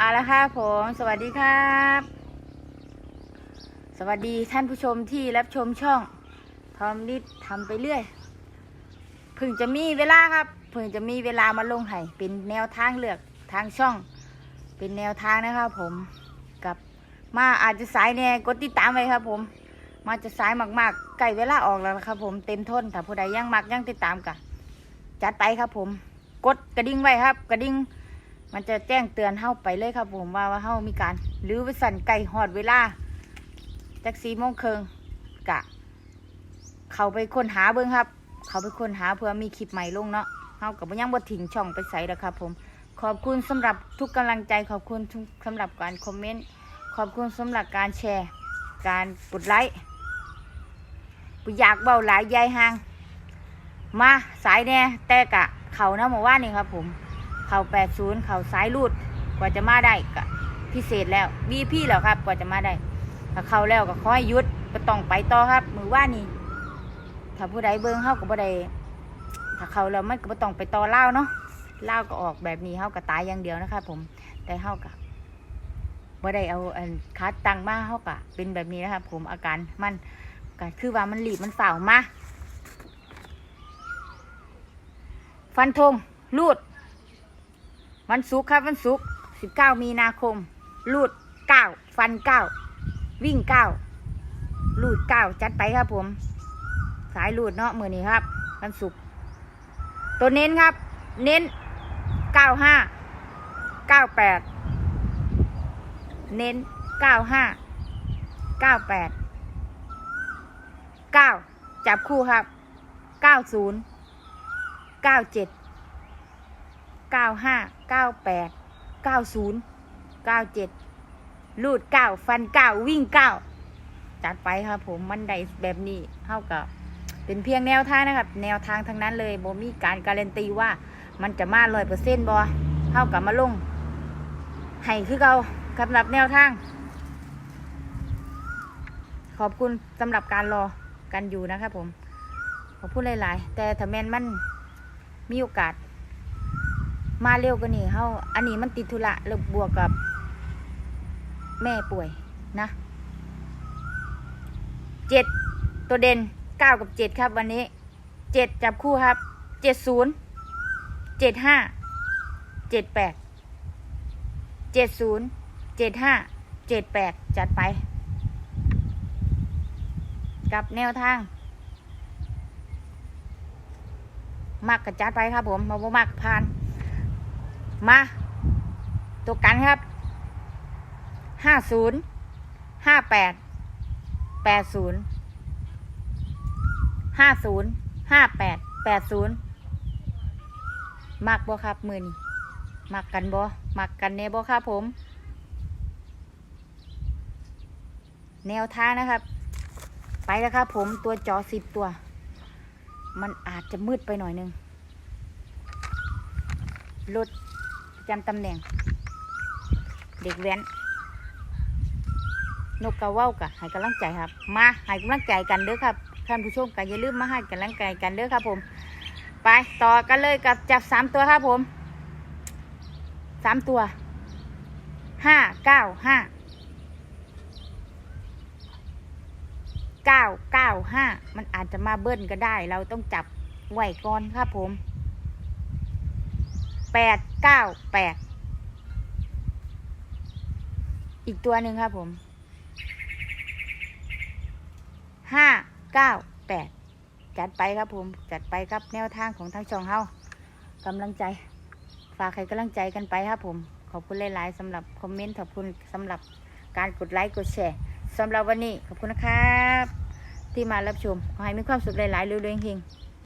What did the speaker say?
เอาละครับผม สวัสดีครับ สวัสดีท่านผู้ชมที่รับชมช่องทอมนิดทำไปเรื่อยเพิ่งจะมีเวลาครับเพิ่งจะมีเวลามาลงไห้เป็นแนวทางเลือกทางช่อง เป็นแนวทางนะครับผมกับมาอาจจะสายแน่กดติดตามไว้ครับ ผม มาจะสายมากๆใกล้เวลาออกแล้วนะครับ ผมเต็มทนถ้าผู้ใดยังมักยังติดตามกันจัดไปครับ ผม กดกระดิ่งไว้ครับ กระดิ่ง มันจะแจ้งเตือนเฮาไปเลยครับผมว่าว่าเฮามีการหรือวิสันไก่หอดเวลาจากสีโมงเคิงกะ เขาไปค้นหาเบิ้งครับ เขาไปค้นหาเพื่อมีคลิปใหม่ลงเนาะเฮากับยังบ่ทิ้งช่องไปใส่แล้วครับผมขอบคุณสำหรับทุกกำลังใจขอบคุณทุกสำหรับการคอมเมนต์ขอบคุณสำหรับการแชร์ การกดไลค์บ่อยากเบาหลายยายหางมาสายแน่แต่กะเขานะหมู่ว่านี่ครับผม เขาแปดศูนย์เขาสายรูดกว่าจะมาได้ก็พิเศษแล้วบีพี่แล้วครับ กว่าจะมาได้ถ้าเขาแล้วก็ขอให้ยุดก็ต้องไปต่อครับ มือว่านี่ถ้าผู้ใดเบิ้งเขาก็บ่ได้ถ้าเขาแล้วมันก็บ่ต้องไปต่อเล่าเนาะเล่าก็ออกแบบนี้เขาก็ตายอย่างเดียวนะครับผมแต่เขาก็บ่ได้เอาคัดตังมาเขาก็เป็นแบบนี้นะครับผมอาการมันก็คือว่ามันหลีบมันฝ่าวมาฟันธงรูด วันศุกร์ครับวันศุกร์สิบเก้ามีนาคมลูดเก้าฟันเก้าวิ่งเก้าลูดเก้าจัดไปครับผม สายลูดเนาะมือนี้ครับ วันศุกร์ตัวเน้นครับ เน้นเก้าห้าเก้าแปดเน้นเก้าห้าเก้าแปดเก้าจับคู่ครับเก้าศูนย์เก้าเจ็ด เก้าห้าเก้าแปดเก้าศูนย์เก้าเจ็ดลูดเก้าฟันเก้าวิ่งเก้าจัดไปครับผมมันได้แบบนี้เท่ากับเป็นเพียงแนวทางนะครับ แนวทางทั้งนั้นเลยบมีการการันตีว่ามันจะมาร้อยเปอร์เซ็นต์บอเท่ากับมาลงให้คือเราสำหรับแนวทาง ขอบคุณสำหรับการรอกันอยู่นะครับผมขอบคุณหลาย ๆ แต่ถ้าแมนมันมีโอกาส มาเร็วกว่านี้เฮาอันนี้มันติดธุระแล้วบวกกับ แม่ป่วยนะเจ็ดตัวเด่นเก้ากับเจ็ดครับวันนี้เจ็ดจับคู่ครับเจ็ดศูนย์เจ็ดห้าเจ็ดแปดเจ็ดศูนย์เจ็ดห้าเจ็ดแปดจัดไป กับแนวทางมักกับจัดไปครับผมมาบ่มักผ่าน มา ตัวกันครับห้าศูนย์ห้าแปดแปดศูนย์ห้าศูนย์ห้าแปดแปดศูนย์มักบ่ครับมือนี้มักกันบ่มักกันเนบ่ครับผม แนวทานะครับ ไปแล้วครับผมตัวจอสิบตัว มันอาจจะมืดไปหน่อยนึงรถ จำตำแหน่ง เด็กแว้น นกกระว้าวกะให้กำลังใจครับ มาให้กำลังใจกันเด้อครับท่านผู้ชมกันอย่าลืมมาให้กำลังใจกันเด้อครับผม ไปต่อกันเลยกับจับสามตัวครับผมสามตัวห้าเก้าห้าเก้าเก้าห้ามันอาจจะมาเบิ้ลก็ได้ เราต้องจับไหวก่อนครับผม แปดเก้าแปดอีกตัวหนึ่งครับผมห้าเก้าแปดจัดไปครับผม จัดไปครับแนวทางของทั้งช่องเฮากำลังใจ ฝากใครกำลังใจกันไปครับผม ขอบคุณหลาย ๆสำหรับคอมเมนต์ขอบคุณสำหรับการกดไลค์กดแชร์สำหรับวันนี้ขอบคุณนะครับ ที่มารับชม ขอให้มีความสุขหลาย ๆเร็วๆเฮง